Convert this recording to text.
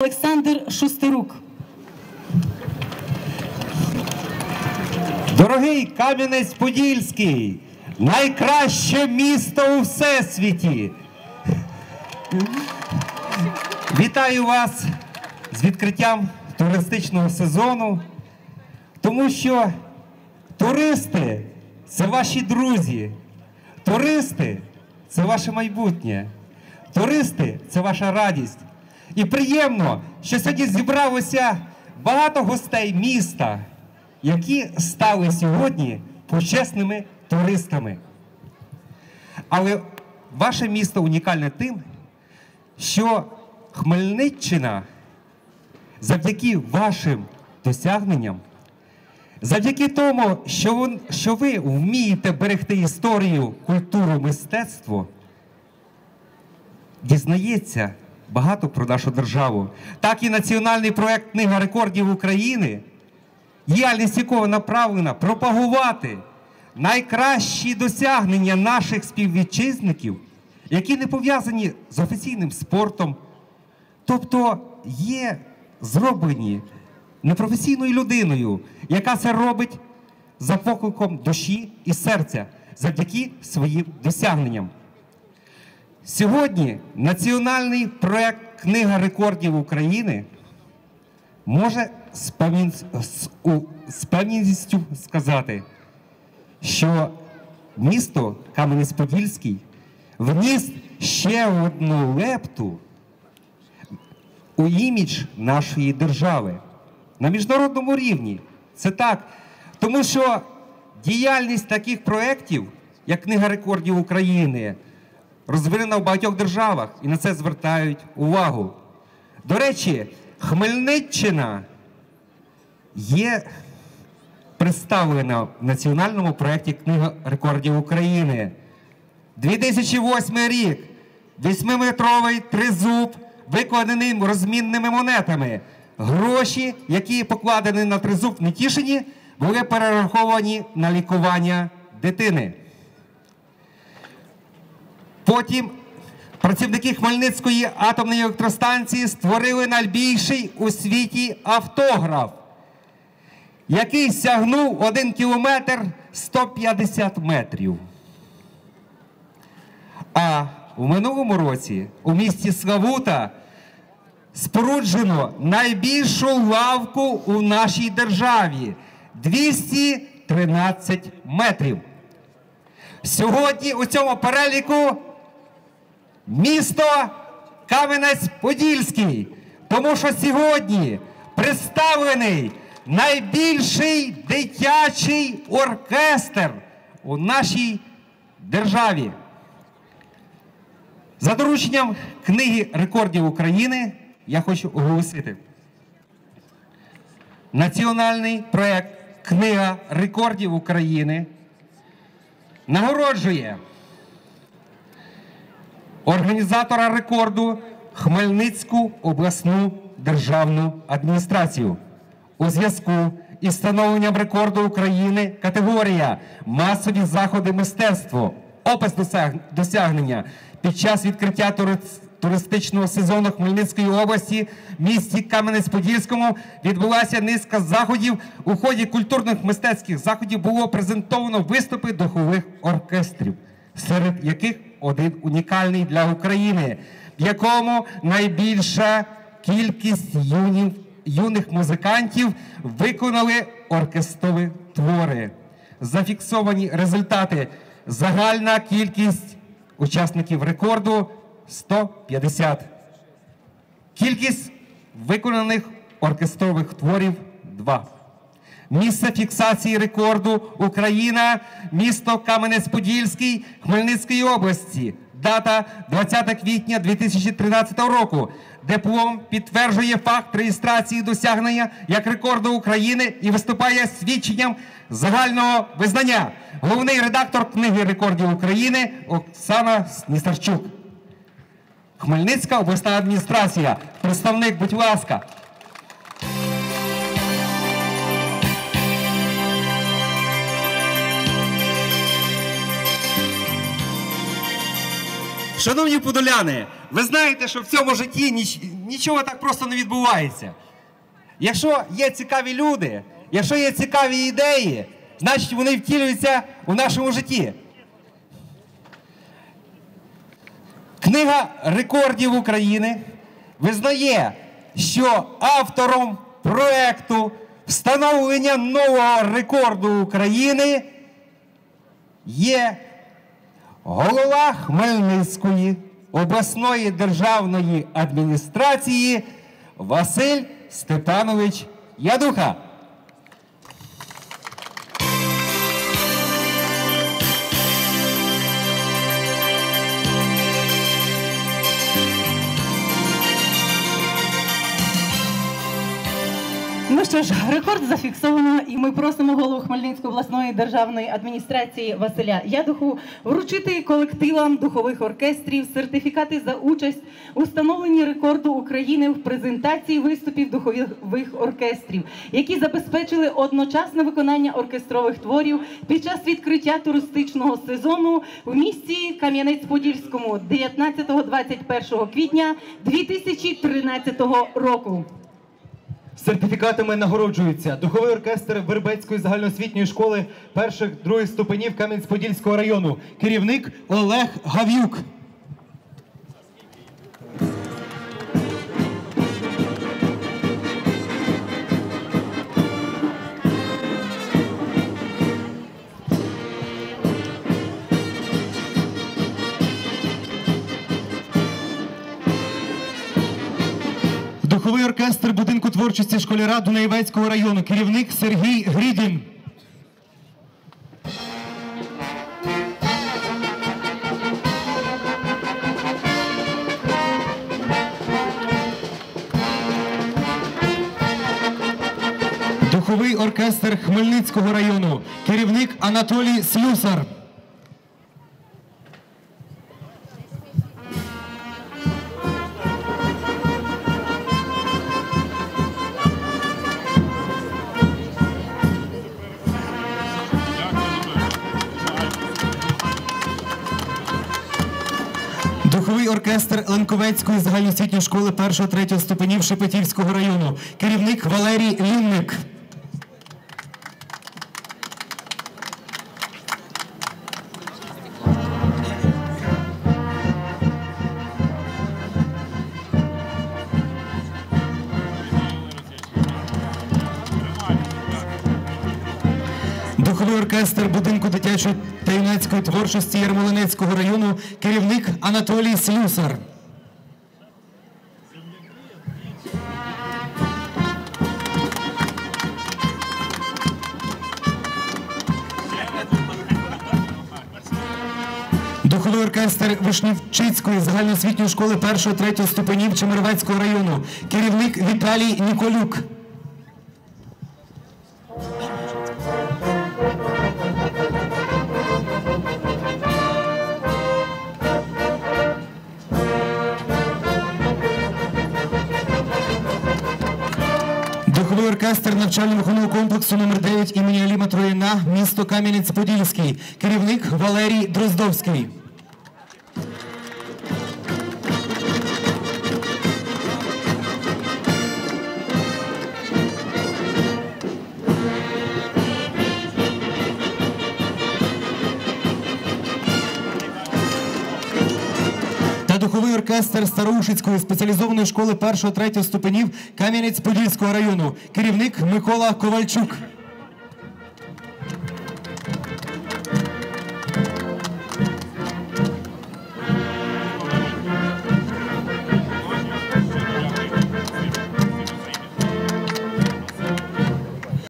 Олександр Шустерук. Дорогий Кам'янець-Подільський, найкраще місто у всесвіті. Вітаю вас з відкриттям туристичного сезону, тому що туристи це ваші друзі, туристи це ваше майбутнє, туристи це ваша радість. І приємно, що сьогодні зібралося багато гостей міста, які стали сьогодні почесними туристами. Але ваше місто унікальне тим, що Хмельниччина завдяки вашим досягненням, завдяки тому, що, ви вмієте берегти історію, культуру, мистецтво, дізнається багато про нашу державу. Так і національний проект Книга рекордів України, діяльність якого направлена пропагувати найкращі досягнення наших співвітчизників, які не пов'язані з офіційним спортом, тобто є зроблені непрофесійною людиною, яка це робить за покликом душі і серця завдяки своїм досягненням. Сьогодні національний проект Книга рекордів України може з певністю сказати, що місто Кам'янець-Подільський вніс ще одну лепту у імідж нашої держави на міжнародному рівні. Це так. Тому що діяльність таких проєктів, як Книга рекордів України, розвинена в багатьох державах і на це звертають увагу. До речі, Хмельниччина є представлена в національному проєкті Книга рекордів України. 2008 рік. Восьмиметровий тризуб, викладений розмінними монетами. Гроші, які покладені на тризуб в Нетішині, були перераховані на лікування дитини. Потім працівники Хмельницької атомної електростанції створили найбільший у світі автограф, який сягнув 1 кілометр 150 метрів. А у минулому році у місті Славута споруджено найбільшу лавку у нашій державі 213 метрів. Сьогодні у цьому переліку місто Кам'янець-Подільський, тому що сьогодні представлений найбільший дитячий оркестр у нашій державі. За дорученням книги рекордів України я хочу оголосити. Національний проект Книга рекордів України нагороджує організатора рекорду Хмельницьку обласну державну адміністрацію. У зв'язку із встановленням рекорду України категорія масові заходи мистецтво, опис досяг- досягнення. Під час відкриття туристичного сезону Хмельницької області в місті Кам'янець-Подільському відбулася низка заходів. У ході культурних мистецьких заходів було презентовано виступи духових оркестрів, серед яких один унікальний для України, в якому найбільша кількість юнів, юних музикантів виконали оркестрові твори. Зафіксовані результати. Загальна кількість учасників рекорду 150. Кількість виконаних оркестрових творів 2. Місце фіксації рекорду Україна, місто Кам'янець-Подільський, Хмельницької області. Дата 20 квітня 2013 року. Диплом підтверджує факт реєстрації досягнення як рекорду України і виступає свідченням загального визнання. Головний редактор книги рекордів України Оксана Снісарчук. Хмельницька обласна адміністрація. Представник, будь ласка. Шановні подоляни, ви знаєте, що в цьому житті ніч, нічого так просто не відбувається. Якщо є цікаві люди, якщо є цікаві ідеї, значить вони втілюються у нашому житті. Книга рекордів України визнає, що автором проекту встановлення нового рекорду України є голова Хмельницької обласної державної адміністрації Василь Степанович Ядуха. Ну що ж, рекорд зафіксовано, і ми просимо голову Хмельницької обласної державної адміністрації Василя Ядуху вручити колективам духових оркестрів сертифікати за участь у встановленні рекорду України в презентації виступів духових оркестрів, які забезпечили одночасне виконання оркестрових творів під час відкриття туристичного сезону в місті Кам'янець-Подільському 19-21 квітня 2013 року. Сертифікатами нагороджується духовий оркестр Вербецької загальноосвітньої школи перших других ступенів Кам'янець-Подільського району. Керівник Олег Гав'юк. Оркестр будинку творчості школяра Дунаєвецького району. Керівник Сергій Грідін. Духовий оркестр Хмельницького району. Керівник Анатолій Слюсар. Духовий оркестр Ленковецької загальноосвітньої школи 1-3 ступенів Шепетівського району. Керівник Валерій Лінник. Духовий оркестр будинку дитячої та юнацької творчості Ярмолинецького району. Керівник Анатолій Слюсар. Духовий оркестр Вишнівчицької загальноосвітньої школи 1-3 ступенів Чемеровецького району. Керівник Віталій Ніколюк. Духовий оркестр навчально-виховного комплексу номер 9 імені Аліма Троїна, місто Кам'янець-Подільський. Керівник Валерій Дроздовський. Оркестр Староушицької спеціалізованої школи 1-3 ступенів Кам'янець-Подільського району. Керівник Микола Ковальчук.